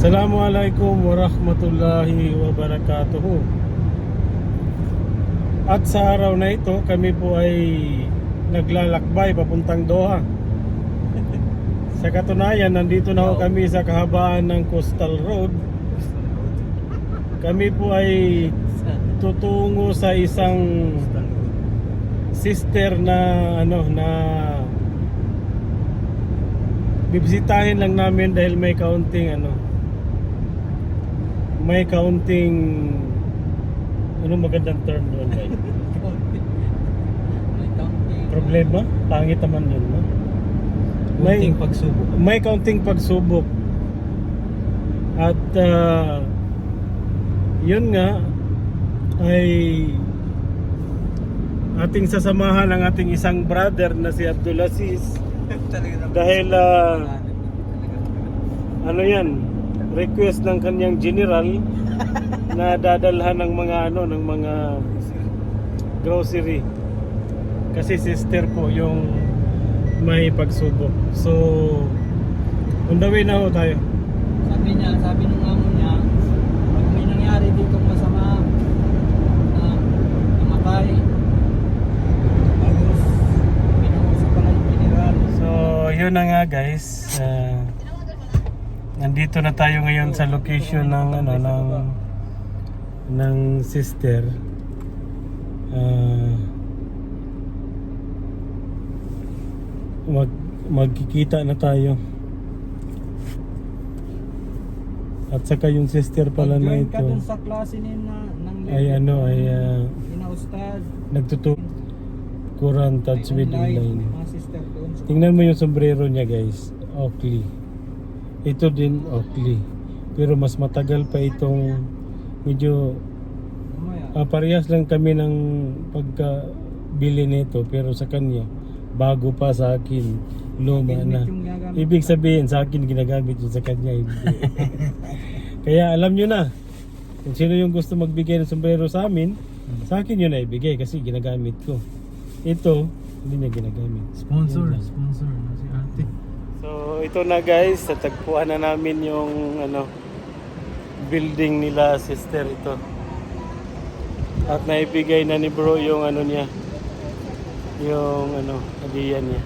Assalamualaikum warahmatullahi wabarakatuh. At sa araw na ito, kami po ay naglalakbay papuntang Doha. Sa katunayan, nandito na ho kami sa kahabaan ng Coastal Road. Kami po ay tutungo sa isang sister na ano na bibisitahin lang namin dahil may kaunting ano may kaunting ano magandang term doon ba? problema? Pangit naman yun no? may Kunting pagsubok. may kaunting pagsubok. At ah, yun nga ay ating sasamahan ang ating isang brother na si Abdul Aziz dahil ah, ano yan request ng kanyang general na dadalhan ng mga ano ng mga grocery kasi sister po yung may pagsubok so on the way na ho tayo Sabi niya, sabi nung amo niya, pag may nangyari dito masama na namatay, tapos pinuusap pala yung general. So, yun na nga guys. Ah, nandito na tayo ngayon sa location ng ano ng ng sister. Ah, mag magkikita na tayo. At saka yung sister pala na Pag-join ka ito dun sa klase ni na, ng ay ano ay ah, Inaustad. nagtutu Quran touch with sa- Tingnan mo yung sombrero niya guys. Oakley. Ito din Oakley. Pero mas matagal pa itong medyo ah, parehas lang kami ng pagka bili nito pero sa kanya bago pa sa akin luma na. Ibig sabihin sa akin ginagamit yun sa kanya hindi. Kaya alam nyo na kung sino yung gusto magbigay ng sombrero sa amin, sa akin yun na ibigay kasi ginagamit ko. Ito, hindi niya ginagamit. Sponsor, sponsor na si ate. So ito na guys, natagpuan na namin yung ano building nila sister ito. At naibigay na ni bro yung ano niya. Yung ano, hadiah niya.